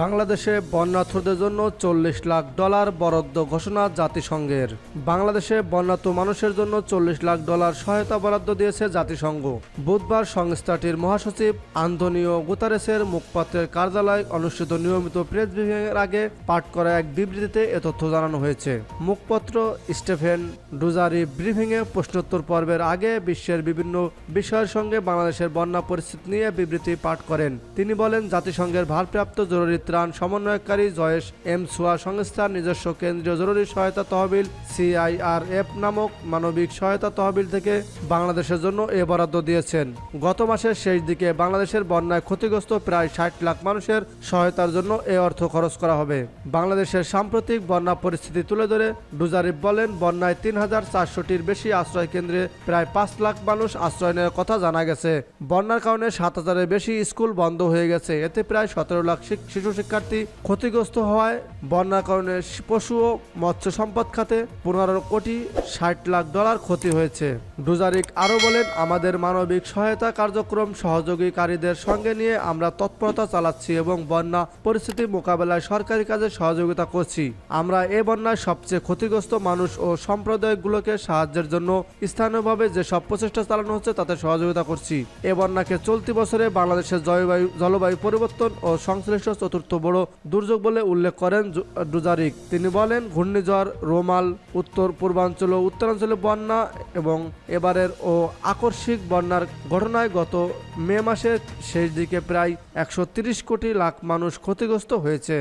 বাংলাদেশে বন্যার্থদের জন্য চল্লিশ লাখ ডলার বরাদ্দ ঘোষণা জাতিসংঘের। বাংলাদেশে বন্যার্থ মানুষের জন্য চল্লিশ লাখ ডলার সহায়তা বরাদ্দ দিয়েছে জাতিসংঘ। বুধবার সংস্থাটির মহাসচিব আন্তনিও গুতারেসের মুখপাত্রের কার্যালয় অনুষ্ঠিত নিয়মিত প্রেস ব্রিফিংয়ের আগে পাঠ করা এক বিবৃতিতে এ তথ্য জানানো হয়েছে। মুখপত্র স্টেফেন ডুজারি ব্রিফিংয়ে প্রশ্নোত্তর পর্বের আগে বিশ্বের বিভিন্ন বিষয়ের সঙ্গে বাংলাদেশের বন্যা পরিস্থিতি নিয়ে বিবৃতি পাঠ করেন। তিনি বলেন, জাতিসংঘের ভারপ্রাপ্ত জরুরি ত্রাণ সমন্বয়কারী জয়েশ এম সুয়া সংস্থার নিজস্ব কেন্দ্রীয় জরুরি সহায়তা তহবিল সিআইআরএফ নামক মানবিক সহায়তা তহবিল থেকে বাংলাদেশের জন্য এ বরাদ্দ দিয়েছেন। গত মাসের শেষ দিকে বাংলাদেশের বন্যায় ক্ষতিগ্রস্ত প্রায় ষাট লাখ মানুষের সহায়তার জন্য এ অর্থ খরচ করা হবে। বাংলাদেশের সাম্প্রতিক বন্যা পরিস্থিতি তুলে ধরে ডুজারিফ বলেন, বন্যায় তিন হাজার চারশোটির বেশি আশ্রয় কেন্দ্রে প্রায় পাঁচ লাখ মানুষ আশ্রয় নেওয়ার কথা জানা গেছে। বন্যার কারণে সাত হাজারের বেশি স্কুল বন্ধ হয়ে গেছে, এতে প্রায় সতেরো লাখ শিশু শিক্ষার্থী ক্ষতিগ্রস্ত হওয়ায় বন্যার কারণে পশু ও মৎস্য সম্পদ খাতে পনেরো কোটি ষাট লাখ ডলার ক্ষতি হয়েছে। ডুজারিক আরও বলেন, আমাদের মানবিক সহায়তা কার্যক্রম সহযোগীকারীদের সঙ্গে নিয়ে আমরা তৎপরতা চালাচ্ছি এবং বন্যা পরিস্থিতি মোকাবেলায় সরকারি কাজে সহযোগিতা করছি। আমরা এ বন্যায় সবচেয়ে ক্ষতিগ্রস্ত মানুষ ও সম্প্রদায়গুলোকে সাহায্যের জন্য স্থানীয়ভাবে যে সব প্রচেষ্টা চালানো হচ্ছে তাতে সহযোগিতা করছি। এ বন্যাকে চলতি বছরে বাংলাদেশের জলবায়ু জলবায়ু পরিবর্তন ও সংশ্লিষ্ট চতুর্থ বড় দুর্যোগ বলে উল্লেখ করেন ডুজারিক তিনি বলেন, ঘূর্ণিঝড়, রোমাল, উত্তর, পূর্বাঞ্চল ও উত্তরাঞ্চলে বন্যা এবং এবারের ও আকস্মিক বন্যার ঘটনায় গত মে মাসের শেষ দিকে প্রায় একশো কোটি লাখ মানুষ ক্ষতিগ্রস্ত হয়েছে।